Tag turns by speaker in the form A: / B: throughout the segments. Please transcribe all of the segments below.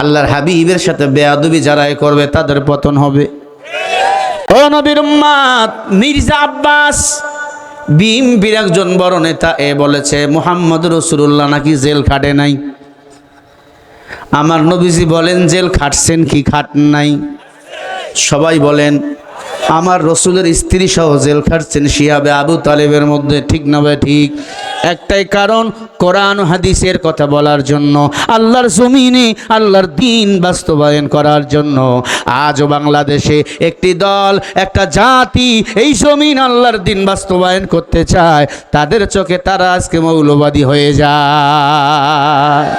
A: আল্লাহর হাবিবের সাথে বেয়াদবি যারাই করবে, তাদের পতন হবে। ও নবীর মির্জা আব্বাস বিএনপির একজন বড় নেতা এ বলেছে, মোহাম্মদ রসুল্লাহ নাকি জেল খাটে নাই? আমার নবীজি বলেন, জেল খাটছেন কি, খাট নাই? সবাই বলেন আমার রসুলের স্ত্রী সহ জেল খাটছেন শিয়াবে আবু তালেবের মধ্যে, ঠিক না ভাই, ঠিক? একটাই কারণ, কোরআন হাদিসের কথা বলার জন্য, আল্লাহর জমিনে, আল্লাহর দিন বাস্তবায়ন করার জন্য। আজও বাংলাদেশে একটি দল, একটা জাতি এই জমিন আল্লাহর দিন বাস্তবায়ন করতে চায়, তাদের চোখে তারা আজকে মৌলবাদী হয়ে যায়।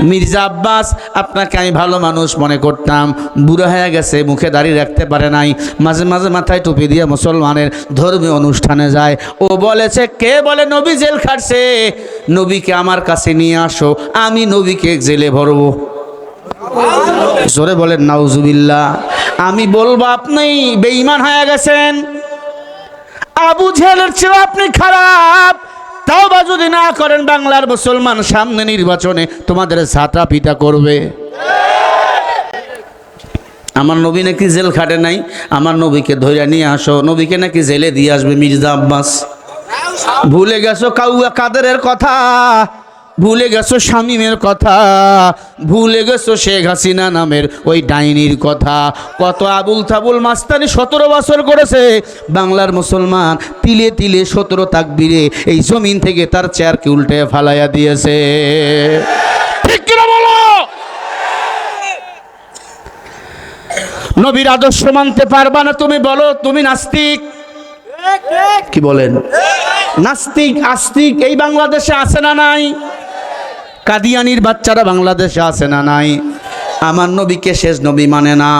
A: মির্জা আব্বাস, আপনাকে আমি ভালো মানুষ মনে করতাম। বুড়ো হয়ে গেছে, মুখে দাড়ি রাখতে পারে নাই। মাঝে মাঝে মাথায় টুপি দিয়ে মুসলমানের ধর্মীয় অনুষ্ঠানে যায়। ও বলেছে, কে বলে নবী জেল খাটছে? নবীকে আমার কাছে নিয়ে আসো, আমি নবীকে জেলে ভরবো। জোরে বলেন, নাউজুবিল্লাহ। আমি বলব, আপনি বেঈমান হয়ে গেছেন। আবু জেলের চেয়ে আপনি খারাপ। তাও বা যদি না করেন বাংলার মুসলমান সামনে নির্বাচনে তোমাদের ছাতা পিতা করবে। আমার নবী নাকি জেল খাটে নাই, আমার নবীকে ধরে নিয়ে আসো, নবীকে নাকি জেলে দিয়ে আসবে মির্জা আব্বাস। ভুলে গেছো কাউয়া কাদেরের কথা? ভুলে গেছো শামীমের কথা? ভুলে গেছো শেখ হাসিনা নামের ওই ডাইনির কথা? কত আবুল তাবুল মাস্তানি সতেরো বছর করেছে। বাংলার মুসলমান তিলে তিলে সতেরো তাকবিরে এই জমিন থেকে তার চেয়ারকে উল্টে ফালাইয়া দিয়েছে। ঠিক কিনা বলো? নবীর আদর্শ মানতে পারবা না তুমি বলো তুমি নাস্তিক? কি বলেন? নাস্তিক আস্তিক এই বাংলাদেশে আছে না নাই? কাদিয়ানির বাচ্চারা বাংলাদেশে আছে না নাই? আমার নবীকে শেষ নবী মানে না।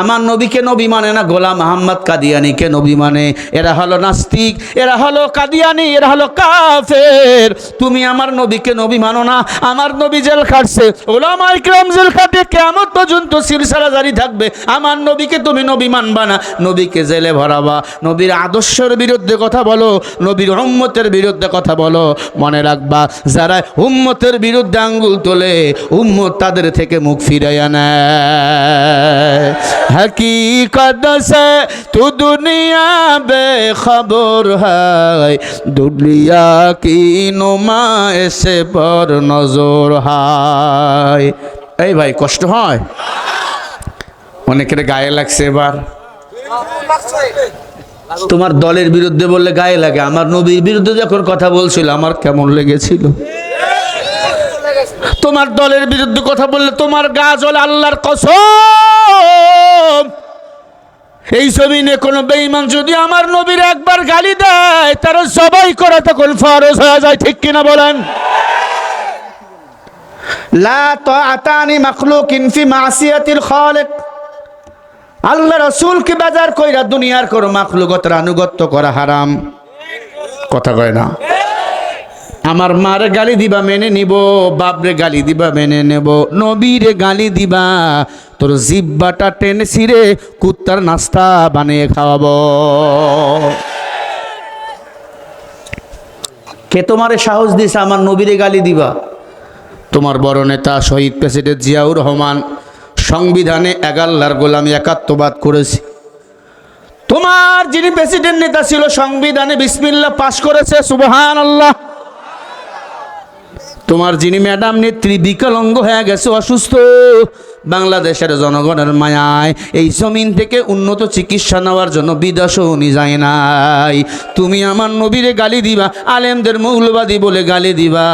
A: আমার নবীকে নবী মানে না গোলাম মোহাম্মদ কাদিয়ানিকে নবী মানে। এরা হলো নাস্তিক, এরা হলো কাদিয়ানি, এরা হলো কাফের। তুমি আমার নবীকে নবী মানো না, আমার নবী জেল খাটছে। ওলামা ইকরাম জেল খাটে কেমন পর্যন্ত সিলসিলা জারি থাকবে। আমার নবীকে তুমি নবী মানবা না, নবীকে জেলে ভরাবা। নবীর আদর্শের বিরুদ্ধে কথা বলো, নবীর উম্মতের বিরুদ্ধে কথা বলো। মনে রাখবা, যারা উম্মতের বিরুদ্ধে আঙ্গুল তোলে, উম্মত তাদের থেকে মুখ ফিরাইয়া নেয়। हकीकत से तू दुनिया बेखबर है दुनिया की नुमाइश पर নজর হয় এই ভাই কষ্ট হয় অনেকের গায়ে লাগছে এবার তোমার দলের বিরুদ্ধে বললে গায়ে লাগে আমার নবীর বিরুদ্ধে যখন কথা বলছিল আমার কেমন লেগেছিল তোমার দলের বিরুদ্ধে কথা বললে তোমার গা জল আল্লাহর কসম এই জমিনে কোনো বেঈমান যদি আমার নবীর একবার গালি দেয় তারা সবাই করা তখন ফরজ হয়ে যায় ঠিক কিনা বলেন? লা তাআতানি মাখলুকিন ফি মাসিয়াতিল খালিক। আল্লাহ রাসূলকে বাজার কইরা দুনিয়ার কোন মাখলুকতের আনুগত্য করা হারাম। কথা কয় না। আমার মার গালি দিবা মেনে নিব বাপরে গালি দিবা মেনে নেব নবীরে গালি দিবা। তোর জিব্বাটা টেনে ছিঁড়ে কুত্তার নাস্তা বানিয়ে খাওয়াবো। কে তোমারে সাহস দিছে আমার নবীরে গালি দিবা? তোমার বড় নেতা শহীদ প্রেসিডেন্ট জিয়াউর রহমান সংবিধানে এগাল্লার গোলামি একাত্মবাদ করেছে। তোমার যিনি প্রেসিডেন্ট নেতা ছিল সংবিধানে বিসমিল্লা পাশ করেছে সুবহান আল্লাহ তোমার যিনি ম্যাডাম নেত্রী বিকলঙ্গ হয়ে গেছে, অসুস্থ। বাংলাদেশের জনগণের মায়ায় এই জমিন থেকে উন্নত চিকিৎসা নেওয়ার জন্য বিদেশও উনি যায় নাই। তুমি আমার নবীরে গালি দিবা, আলেমদের মৌলবাদী বলে গালি দিবা।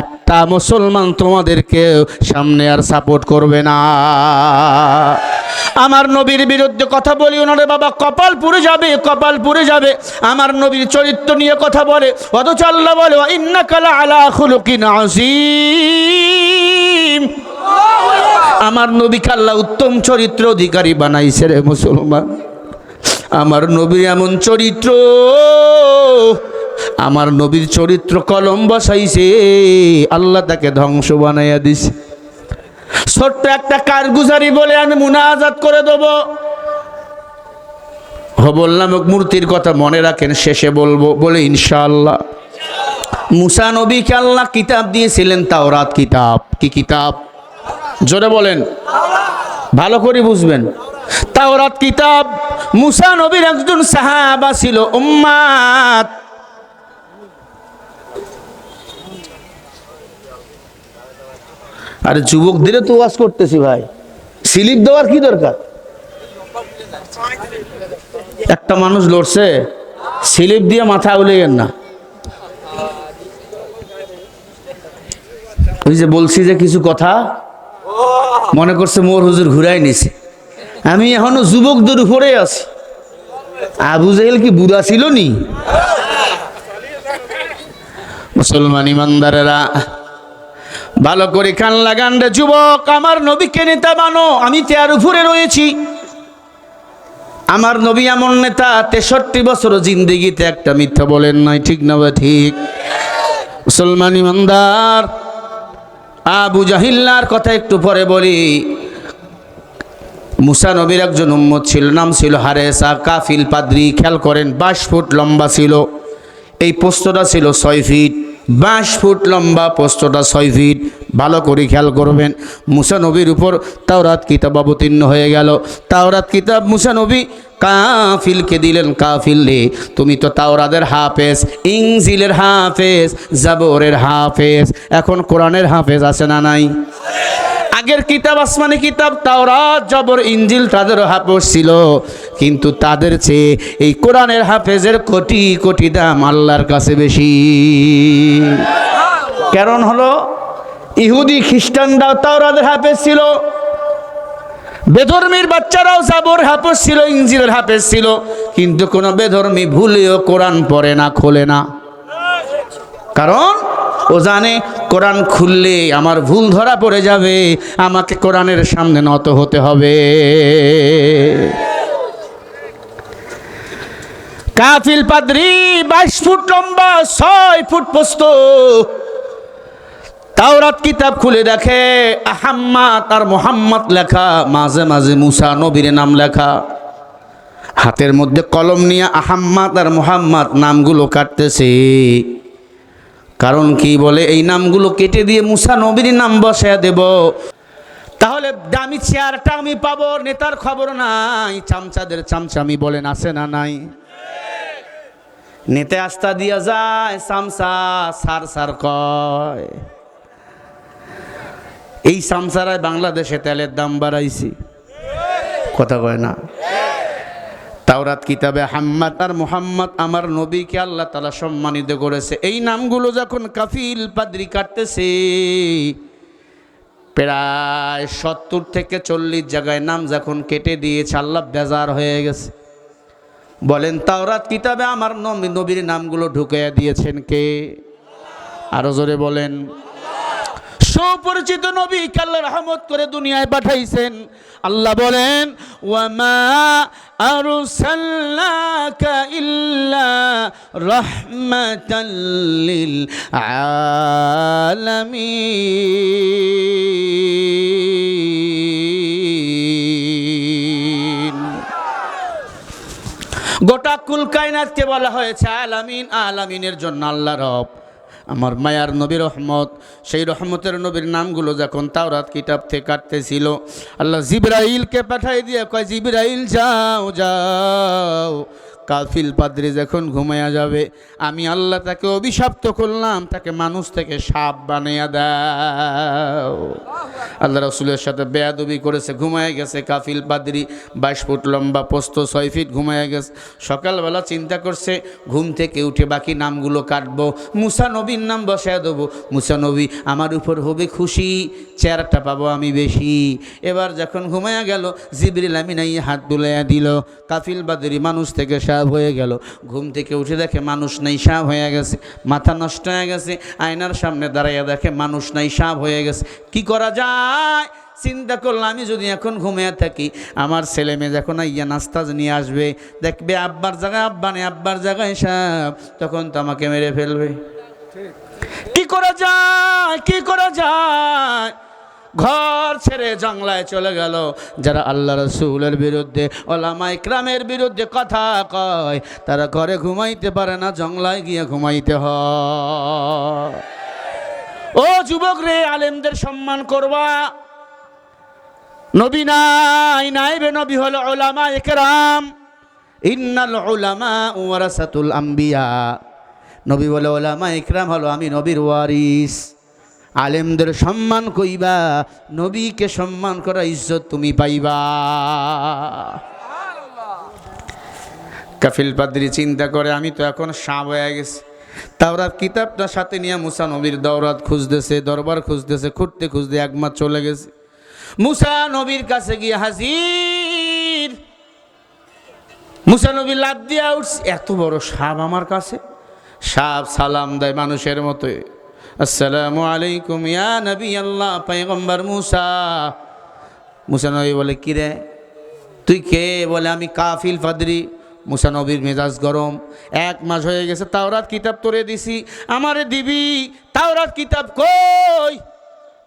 A: একটা মুসলমান তোমাদেরকে সামনে আর সাপোর্ট করবে না। আমার নবীর বিরুদ্ধে কথা বলি ওনারে বাবা, কপাল পুড়ে যাবে, কপাল পুড়ে যাবে। আমার নবীর চরিত্র নিয়ে কথা বলে, অথচ আল্লাহ বলে ইন্নাকালা আলা খুলুকিন আজিম আমার নবীকে আল্লাহ উত্তম চরিত্র অধিকারী বানাইছে রে মুসলমান। আমার নবীর এমন চরিত্র, আমার নবীর চরিত্র কলম বসাইছে, আল্লাহ তাকে ধ্বংস বানাইয়া দিছে। ছোট্ট একটা কারগুজারি বলে আমি মুনাজাত করে দেব। হবল নামক মূর্তির কথা মনে রাখেন, শেষে বলব, বলে ইনশাআল্লাহ। মুসা নবীকে আল্লাহ কিতাব দিয়েছিলেন, তাওরাত কিতাব। কি কিতাব? জোরে বলেন। ভালো করে বুঝবেন। তাওরাত কিতাব, মুসা নবীর একজন সাহাবা ছিল উম্মাদ আরে যুবকদের তো ওয়াজ করতেছি ভাই। স্লিপ দেওয়ার কি দরকার? একটা মানুষ লড়ছে, স্লিপ দিয়ে মাথা উলেগেন না। ওই যে বলছি যে কিছু কথা, মনে করছে মোর হুজুর ঘুরাই নিছে। আমি এখনও যুবকদের উপরে আছি। আবু জাহেল কি বুড়া ছিল নি? মুসলমান ইমানদারেরা ভালো করে কান লাগান রে যুবক, আমার নবীকে নেতা মানো, আমি তার উপরে রয়েছি। আমার নবী এমন নেতা, তেষট্টি বছর জিন্দিগিতে একটা মিথ্যা বলেন নাই, ঠিক না বা ঠিক? মুসলমান ইমানদার, আবু জাহিল্লার কথা একটু পরে বলি। মুসা নবীর একজন উম্মত ছিল, নাম ছিল হারেসা, কাফিল, পাদ্রি, খেয়াল করেন, বাইশ ফুট লম্বা ছিল। এই পোস্তটা ছিল ছয় ফিট। বাইশ ফুট লম্বা পোস্তটা ছয় ফিট। ভালো করে খেয়াল করবেন। মুসা নবীর উপর তাওরাত কিতাব অবতীর্ণ হয়ে গেল। তাওরাত কিতাব মুসা নবী কাফিলকে দিলেন কাফিল রে। তুমি তো তাওরাদের হাফেজ ইংজিলের হাফেজ, জাবরের হাফেজ। এখন কোরআনের হাফেজ আছে না নাই? আগের কিতাব আসমানি কিতাব, তাওরাত, জবর ইঞ্জিল তাদেরও হাফেজ ছিল। কিন্তু তাদের চেয়ে এই কোরআনের হাফেজের কোটি কোটি দাম আল্লাহর কাছে বেশি। কারণ হলো, ইহুদি খ্রিস্টানরাও তাওরাদের হাফেজ ছিল, বেধর্মীর বাচ্চারাও জাবর হাফেজ ছিল ইঞ্জিলের হাফেজ ছিল। কিন্তু কোনো বেধর্মী ভুলেও কোরআন পড়ে না, খোলে না। কারণ ও জানে কোরআন খুললে আমার ভুল ধরা পড়ে যাবে, আমাকে কোরআনের সামনে নত হতে হবে। কাফিল পাদ্রি বাইশ ফুট লম্বা, ছয় ফুট পোস্ত। তাওরাত কিতাব খুলে দেখে আহাম্মাদ আর মোহাম্মদ লেখা, মাঝে মাঝে মুসা নবীর নাম লেখা। হাতের মধ্যে কলম নিয়ে আহাম্মাদ আর মোহাম্মদ নামগুলো কাটতেছে। কারণ কি বলে, এই নামগুলো কেটে দিয়ে মুসা নবীর নাম বসায় দেব। তাহলে দামি চেয়ারটা আমি পাবো, নেতার খবর নাই। চামচাদের চামচামি বলেন, আছে না নাই? নেতে আস্তা দিয়া যায়, চামচা সার সার কয়। এই সামসারায় বাংলাদেশে তেলের দাম বাড়াইছি। কথা কয় না? তাওরাত কিতাবে হাম্মাদ আর মোহাম্মদ আমার নবীকে আল্লাহ তালা সম্মানিত করেছে। এই নামগুলো যখন কাফিল পাদ্রি কাটতেছে, প্রায় সত্তর থেকে চল্লিশ জায়গায় নাম যখন কেটে দিয়েছে, আল্লাহ বেজার হয়ে গেছে। বলেন, তাওরাত কিতাবে আমার নবী নবীর নামগুলো ঢুকিয়ে দিয়েছেন কে? আরও জোরে বলেন। সুপরিচিত নবী আল্লাহ রহমত করে দুনিয়ায় পাঠাইছেন। আল্লাহ বলেন, ওয়ামা আরসালনাকা ইল্লা রাহমাতাল লিল গোটা কুল কায়নাতকে বলা হয়েছে আলামিন, আলামিনের জন্য আল্লাহ রব। আমার মায়ার নবী রহমত, সেই রহমতের নবীর নামগুলো যখন তাওরাত কিতাব থেকে কাটতেছিল, আল্লাহ জিব্রাইলকে পাঠাই দিয়ে কয়, জিব্রাইল, যাও যাও। কাফিল পাদ্রি যখন ঘুমাইয়া যাবে, আমি আল্লাহ তাকে অভিশপ্ত করলাম, তাকে মানুষ থেকে সাপ বানাইয়া দাও। আল্লাহ রসুলের সাথে বেয়াদবি করেছে ঘুমায় গেছে কাফিল পাদ্রি, বাইশ ফুট লম্বা পোস্ত, ছয় ফিট ঘুমায় গেছে। সকালবেলা চিন্তা করছে, ঘুম থেকে উঠে বাকি নামগুলো কাটবো, মুসা নবীর নাম বসায় দেবো। মুসা নবী, আমার উপর হবে খুশি চেয়ারটা পাবো আমি বেশি। এবার যখন ঘুমাইয়া গেল, জিবরিল আমি নাই হাত দুলাইয়া দিল। কাফিল বাদরি মানুষ থেকে সাপ হয়ে গেল। ঘুম থেকে উঠে দেখে মানুষ নেই সাপ হয়ে গেছে মাথা নষ্ট হয়ে গেছে আয়নার সামনে দাঁড়াইয়া দেখে মানুষ নাই সাপ হয়ে গেছে। কি করা যায়? চিন্তা করলাম আমি যদি এখন ঘুমিয়ে থাকি আমার ছেলে মেয়ে যখন ইয়া নাস্তা নিয়ে আসবে দেখবে আব্বার জায়গায় আব্বা নেই আব্বার জায়গায় সাপ তখন তো আমাকে মেরে ফেলবে। কি করা যায়? কি করা যায়? ঘর ছেড়ে জংলায় চলে গেল। যারা আল্লাহ রসুলের বিরুদ্ধে ওলামা ইকরামের বিরুদ্ধে কথা কয়, তারা ঘরে ঘুমাইতে পারে না জংলায় গিয়ে ঘুমাইতে হয়। ও যুবক রে, আলেমদের সম্মান করবা। নবী নাই নাইবে নবী হলো ওলামা একরাম ইন্নাল ওলামা ওয়ারাসাতুল আম্বিয়া। নবী বলে ওলামা একরাম হলো আমি নবীর ওয়ারিস। আলেমদের সম্মান কইবা, নবীকে সম্মান করা ইজ্জত তুমি পাইবা। কাফিল পাদ্রি চিন্তা করে, আমি তো এখন সাপ হয়ে গেছি। তাওরাত কিতাবটা সাথে নিয়ে মুসা নবীর দৌরাত খুঁজতেছে, দরবার খুঁজতেছে খুঁজতে খুঁজতে একমাত চলে গেছে। মুসা নবীর কাছে গিয়ে হাজির। মুসা নবী লাভ দিয়া উঠছে, এত বড় সাপ আমার কাছে? সাপ সালাম দেয় মানুষের মতো। আসসালামু আলাইকুম, ইয়া নবী আল্লাহ পাইগম্বর মুসা। মুসা নবী বলে কিরে তুই কে? বলে, আমি কাফিল ফাদরি। মুসা নবীর মেজাজ গরম। এক মাস হয়ে গেছে, তাওরাত কিতাব তোরে দিছি। আমারে দিবি, তাওরাত কিতাব কই?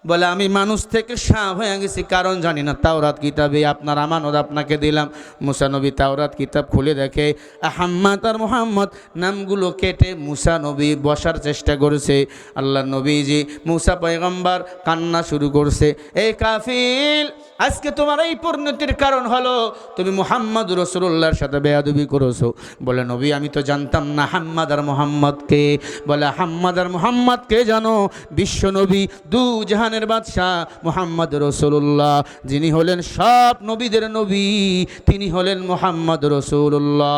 A: বলে, আমি মানুষ থেকে সাপ হয়ে গেছি, কারণ জানি না, তাওরাত কিতাবে আপনার আমানত আপনাকে দিলাম। মুসানবী তাওরাত কিতাব খুলে দেখে, আহাম্মদ আর মোহাম্মদ নামগুলো কেটে মুসানবী বসার চেষ্টা করেছে। আল্লাহ নবীজি, মুসা পয়গম্বর কান্না শুরু করছে এই কাফিল, আজকে তোমার এই পরিণতির কারণ হলো, তুমি মুহাম্মদ রসুল্লাহর সাথে বেয়াদবি করেছ। বলে, নবী, আমি তো জানতাম না হাম্মাদ আর মোহাম্মদকে। বলে, হাম্মাদ আর মোহাম্মদকে জানো, বিশ্ব নবী দু জাহানের বাদশাহ মোহাম্মদ রসুল্লাহ যিনি হলেন সব নবীদের নবী তিনি হলেন মোহাম্মদ রসুল্লাহ